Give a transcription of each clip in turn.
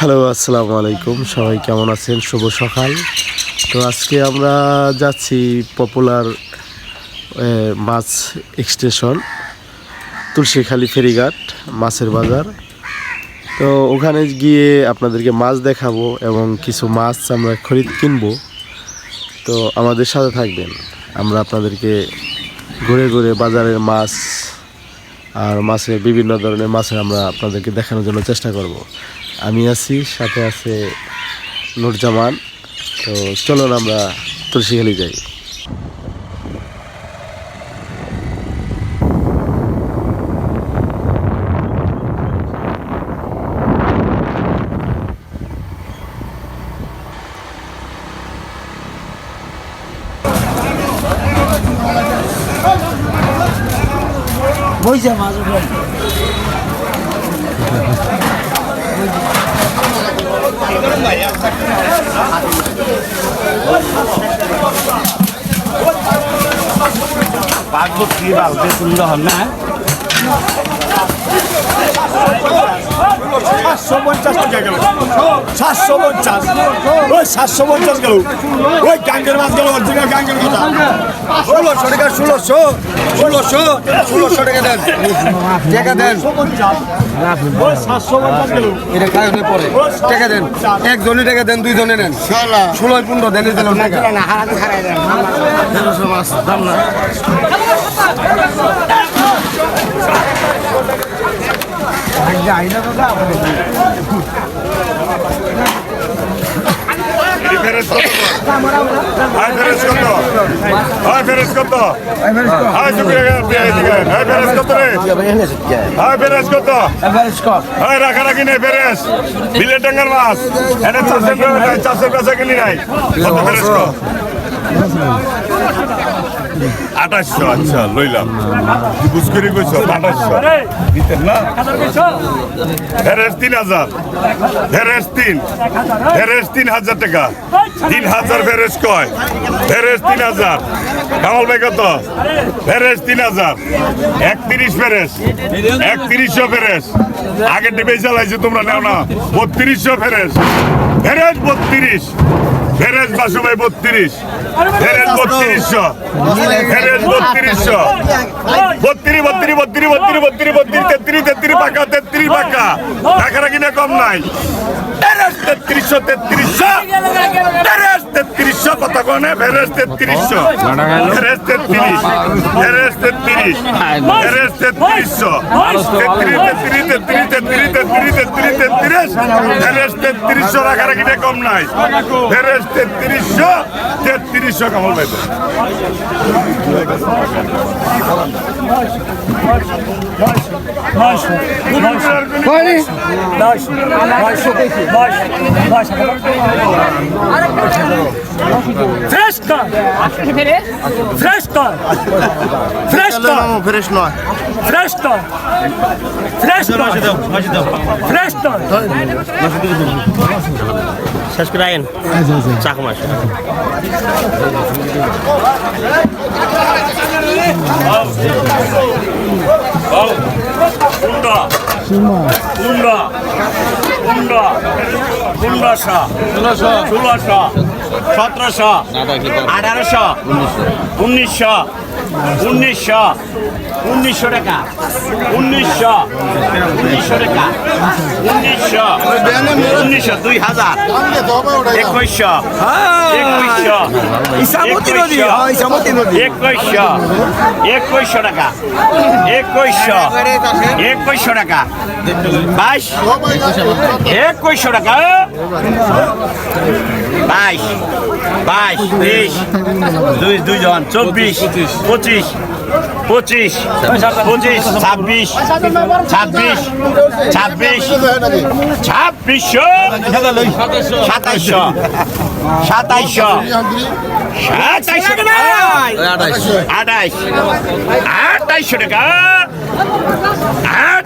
Hello আসসালামু আলাইকুম সবাই কেমন আছেন? শুভ সকাল। তো আজকে আমরা যাচ্ছি পপুলার মাছ এক্সটেশন তুলসীখালী ফেরিঘাট, মাছের বাজার। তো ওখানে গিয়ে আপনাদেরকে মাছ দেখাবো এবং কিছু মাছ আমরা খরিদ কিনবো। তো আমাদের সাথে থাকবেন। আমরা আপনাদেরকে ঘুরে ঘুরে বাজারের মাছ আর মাছের বিভিন্ন ধরনের মাছের আমরা আপনাদেরকে দেখানোর জন্য চেষ্টা করব। আমি আছি সাথে আছে নুরজামান। তো চলুন আমরা তুলসীখালি যাই। পাঁচশো কি বালতে সুন্দর হন না। সাতশো পঞ্চাশ টাকা গেল। সাতশো পঞ্চাশ। ওই সাতশো পঞ্চাশ গেল। ওই গাঙ্গের মাছ গেল গাঙ্গের কথা। ষোলোশো টাকা ষোলোশো ষোলোশো ষোলোশো টাকা দেন। টাকা দেন। এটা খাই হলে পরে টাকা দেন। একজনে টাকা দেন দুইজনে নেন। পনেরো দেন টাকা। হাই ফেরেস কত হাই ফেরেস কত হাই শুক্রিয়া হাই ফেরেস কত রে হাই ফেরেস কত হাই রাখা রাখি নেই ফেরেস বিলের ডাঙ্গার মাছ এনে চাষের চাষের কাছে কিনি নাই আঠাশশো আচ্ছা লইলাম। বুঝ করে আঠাশশো। দিতেন না? ফেরেস তিন হাজার। ফেরেস তিন। ফেরেস তিন হাজার টাকা। তিন হাজার ফেরেস কয়? ফেরেস তিন হাজার। কামাল ভাই কত? ফেরেস তিন হাজার। একত্রিশ ফেরেস। একত্রিশশো ফেরেস। আগে টিপে চালাইছে তোমরা নেও না। বত্রিশশো ফেরেস। ফেরেস বত্রিশ। ফেরেস বাসু ভাই বত্রিশ। ফেরেস বত্রিশশো। ফেরেস বত্রিশশো। বত্রিশ বত্রিশ বত্রিশ বত্রিশ বত্রিশ বত্রিশ, তেত্রিশ তেত্রিশ পাকা তেত্রিশ পাকা। টাকা রাখি না কম নাই। তেত্রিশশো তেত্রিশশো। তেত্রিশশো কত কোনে ফেরেস তেত্রিশশো। ফেরেস তেত্রিশ ফেরেস তেত্রিশ ফেরেস তেত্রিশশো। তেত্রিশ তেত্রিশ তেত্রিশ তেত্রিশ তেত্রিশ তেত্রিশ তেত্রিশ ফেরেস তেত্রিশশো রাখা রাখি না কম নাই। ফেরেস তেত্রিশশো তেত্রিশশো কমল ভাই ফ্রেশ কর ফ্রেশ কর ফ্রেশ কর ফ্রেশ নয় ফ্রেশ কর ফ্রেশ কর ফ্রেশ কর শেষ করে আইন চাকু মাস কুন্ডা কুন্ডা কুন্ডা কুন্ডাশা ষোলোশো সতেরোশো আঠারোশো উনিশশো উনিশশো উনিশশো টাকা। উনিশশো উনিশশো টাকা। উনিশশো উনিশশো দুই হাজার। একুশশো একুশশো হ্যাঁ একুশশো একুশশো টাকা। একুশশো একুশশো টাকা। বাইশ একুশশো টাকা। বাইশ। বাইশ তেইশ দুই দুইজন চব্বিশ পঁচিশ পঁচিশ পঁচিশ ছাব্বিশ ছাব্বিশ ছাব্বিশ ছাব্বিশশো সাতাইশশো সাতাইশশো সাতাইশশো টাকা আঠাইশ। আঠাইশশো টাকা।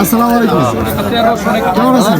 আসসালামু আলাইকুম কেমন আছেন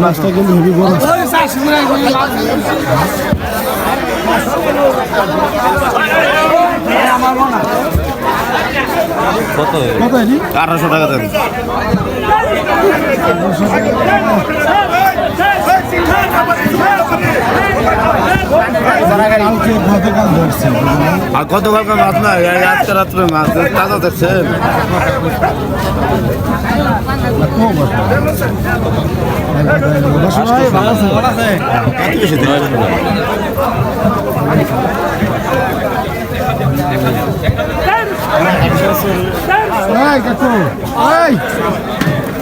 মাছটা কিন্তু হেভি বড় কত? কত আঠারোশো টাকা দেন। আর গতকালকে মাছ না আজকে রাত্রে মাছ তাজা দেখছে Hey, Kaku! Hey!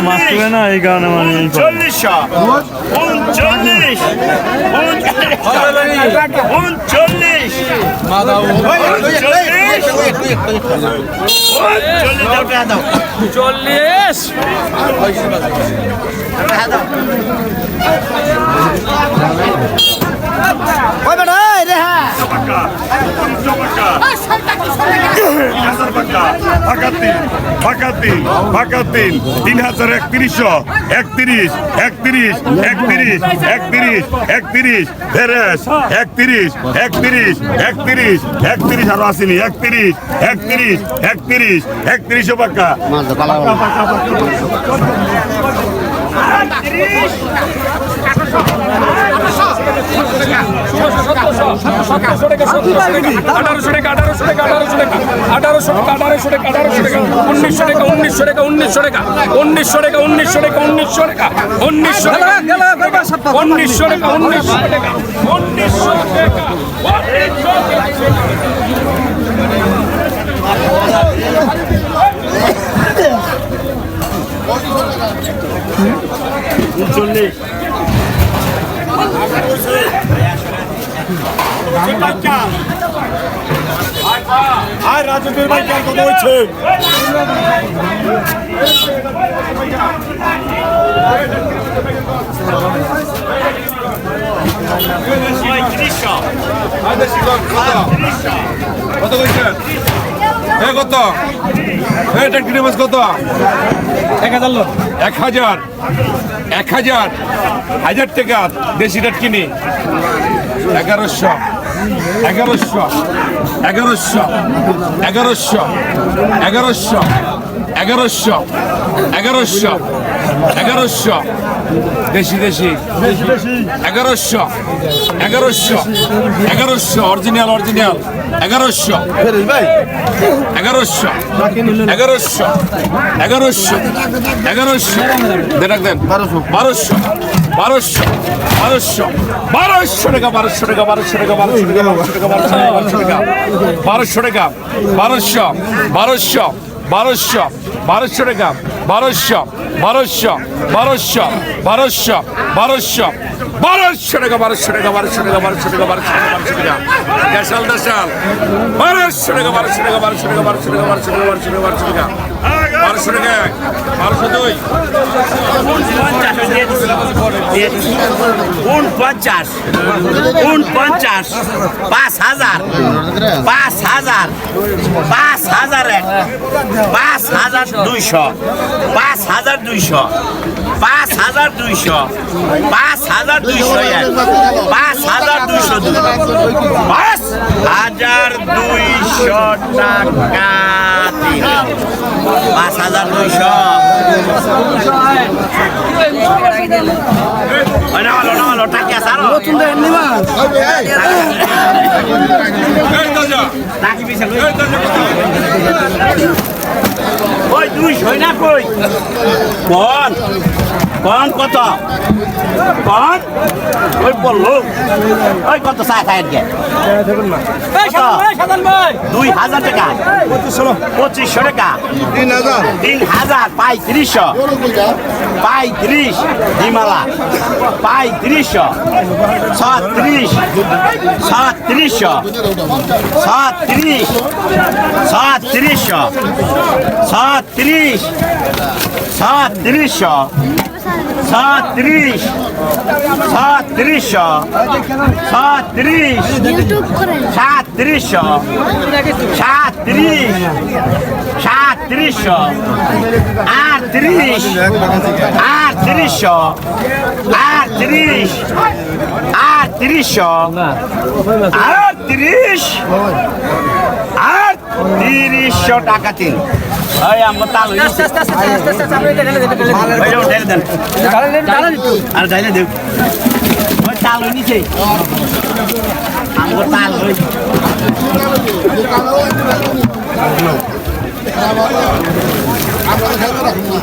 মাস্টারে না এই কারণে মানে চল্লিশ উনচল্লিশ উনচল্লিশ চল্লিশ পাক্কা পঞ্চম পাক্কা হাজার পাক্কা ভাগার তিন ভাগার তিন ভাগার তিন তিন হাজার একত্রিশশো একত্রিশ একত্রিশ একত্রিশ একত্রিশ একত্রিশ তেরেশ একত্রিশ একত্রিশ একত্রিশ একত্রিশ আরও আসেনি একত্রিশ একত্রিশ একত্রিশ একত্রিশশো পাক্কা আঠারোশো টাকা আঠারোশো টাকা আঠারোশো টাকা আঠারোশো টাকা আঠারোশো টাকা আঠারোশো টাকা উনিশশো টাকা উনিশশো টাকা উনিশশো টাকা উনিশশো টাকা উনিশশো টাকা উনিশশো টাকা উনিশশো টাকা উনিশশো টাকা উনিশশো টাকা উনিশশো টাকা উনিশশো আর রাজুকের ভাই কেন কথা হচ্ছে কত কইছেন এ কত? এ টাটকিনি মাছ কত? এক হাজার এক হাজার। এক হাজার। হাজার টাকা দেশি টাটকিনি এগারোশো। এগারোশো এগারোশো এগারোশো এগারোশো এগারোশো এগারোশো এগারোশো। দেশি দেশি। এগারোশো এগারোশো এগারোশো। Original original. এগারোশো এগারোশো এগারোশো এগারোশো এগারোশো। দেখ দেন বারোশো বারোশো। বারোশো বারোশো বারোশো টাকা বারোশো টাকা বারোশো টাকা বারোশো টাকা বারোশো টাকা বারোশো টাকা বারোশো বারোশো বারোশো বারোশো টাকা বারোশো বারোশো বারোশো বারোশো বারোশো বারোশো টাকা বারোশো টাকা বারোশো টাকা বারোশো টাকা বারোশো টাকা বারোশো টাকা দেশাল দেশাল বারোশো টাকা বারোশো টাকা বারোশো টাকা বারোশো টাকা বারোশো টাকা বারোশো টাকা বারোশো টাকা বারোশো টাকা বারোশো উনপঞ্চাশ। উনপঞ্চাশ। পাঁচ হাজার। পাঁচ হাজার। পাঁচ হাজার এক। পাঁচ হাজার দুইশো। পাঁচ হাজার দুইশো। পাঁচ হাজার দুইশো। পাঁচ হাজার দুইশো পাঁচ হাজার দুইশো দুই। পাঁচ হাজার দুইশো টাকা। পাঁচ হাজার দুইশো দুইশো না কই? কোন কোন কত? কোন? ওই বলল। ওই কত সাত হাজার দুই হাজার টাকা। পঁচিশশো। টাকা। তিন হাজার। তিন হাজার পঁয়ত্রিশশো। পঁয়ত্রিশ হিমালা পঁয়ত্রিশশো। ছত্রিশ ছত্রিশশো। ছত্রিশ ছত্রিশশো। ছত্রিশ ছত্রিশশো। ছত্রিশ ইউটিউব করেন সাতত্রিশশো সাতত্রিশ সাতত্রিশশো আটত্রিশ আটত্রিশশো আটত্রিশ আটত্রিশশো আটত্রিশ আটত্রিশশো টাকা তিন। ওই আমার তাল ওই যেমন ঢেলে দেন আর ঢেলে দেব ওই তাল ওই নিচে আমার তাল ওই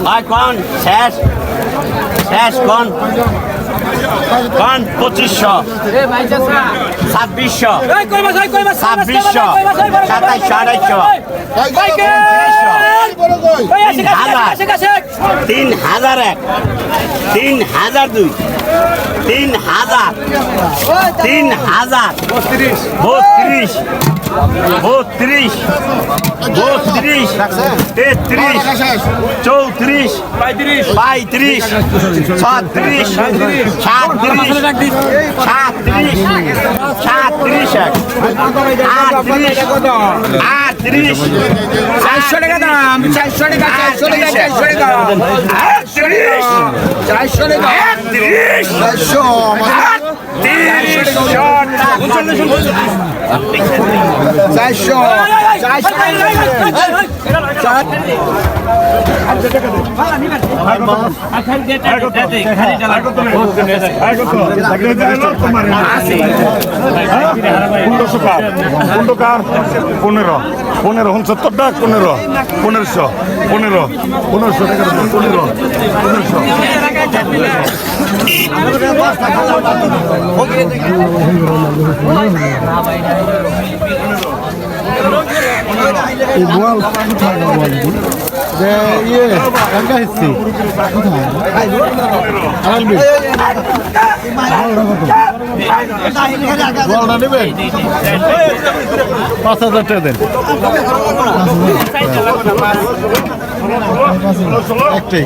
ভাই কোন শেষ শেষ কোন কোন পঁচিশশো ছাব্বিশশো ছাব্বিশশো সাতাইশশো আড়াইশো তিন হাজার। তিন হাজার এক তিন হাজার দুই তিন হাজার তিন হাজার বত্রিশ। বত্রিশ বত্রিশ তেত্রিশ চৌত্রিশ পঁয়ত্রিশ। ছত্রিশ সাতত্রিশ সাতত্রিশ সাতত্রিশ এক আটত্রিশ আটত্রিশ চারশো টাকা দাম চারশো টাকা চারশো টাকা চারশো টাকা। আটত্রিশ চারশো টাকা। আটত্রিশ চারশো তিরিশশো চারশো পনেরো পনেরো পনেরো উনসত্তর টাকা পনেরো পনেরোশো পনেরো পনেরোশো টাকা পনেরো পনেরোশো এই গোয়াল কোথায় গোয়াল যে ইয়ে টাকা দেন। একটাই।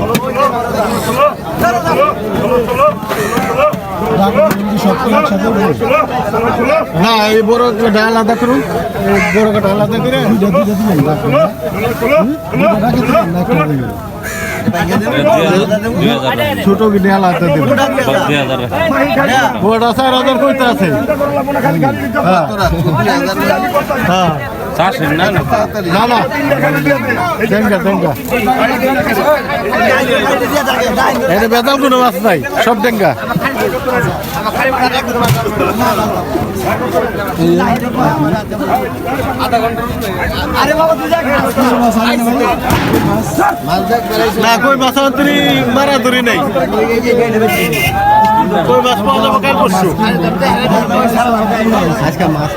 না, এই বড় ডাল আলাদা করুন। বড় কাটা আলাদা করে ছোট চার হাজার কইতে আছে। হ্যাঁ। হ্যাঁ। না না দেঙ্গা দেঙ্গা এটা বেতাল কোনো মাছ নাই সব ডেঙ্গা না কই মাছ মারা ধরি নাই। আজকে মাছ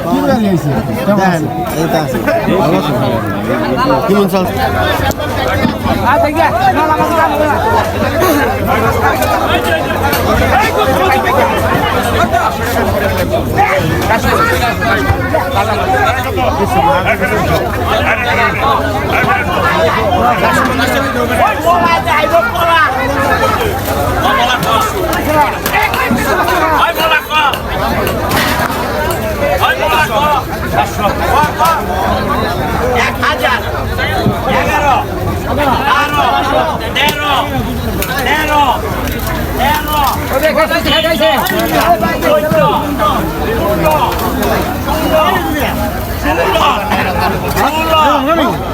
কেমন চল এক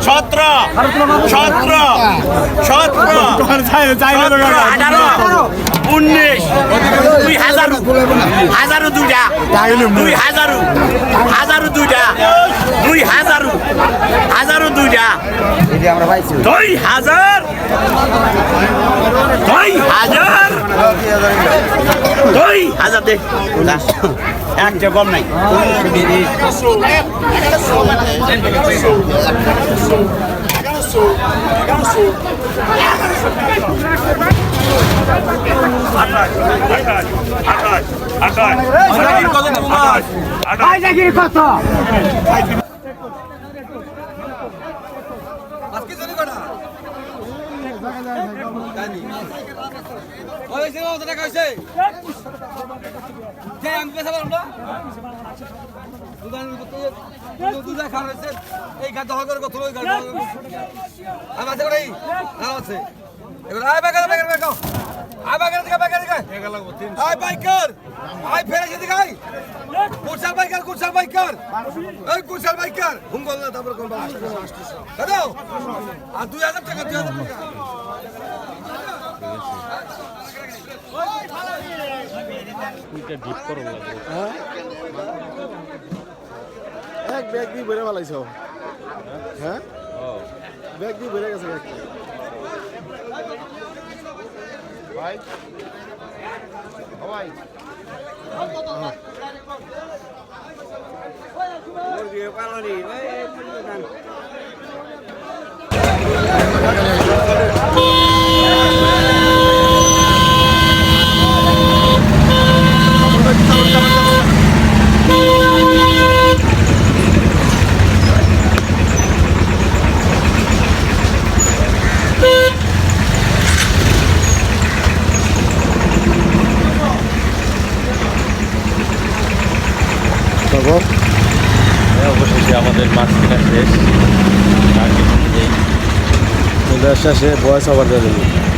সতেরো সতেরো সতেরো আঠারো উনিশ দুই হাজার হাজারো দুইটা দুই হাজারো হাজারো দুইটা দুই হাজারো হাজারো দুইটা দুই হাজার দুই হাজার দুই হাজার দে একটা কম নাই আঠাশ আঠাশ আঠাশ আঠাশ আঠাশ আঠাশ এই গাছ দখল করে কত ওই গাছ আমার আছে করে আছে। এবার আয় বাগার বাগার বাগার আয় বাগার দিকে বাগার দিকে। আয় বাইকার। আয় ফেরে না আর টাকা টাকা। এক ব্যাগ দিয়ে বেড়ে ফেলাইছ। হ্যাঁ? ব্যাগ দিয়ে বেড়ে গেছে ব্যাগ। ভাই। ভাই। তারপর অবশেষে আমাদের মাছ কেনা শেষে বয়স দেওয়া যাবে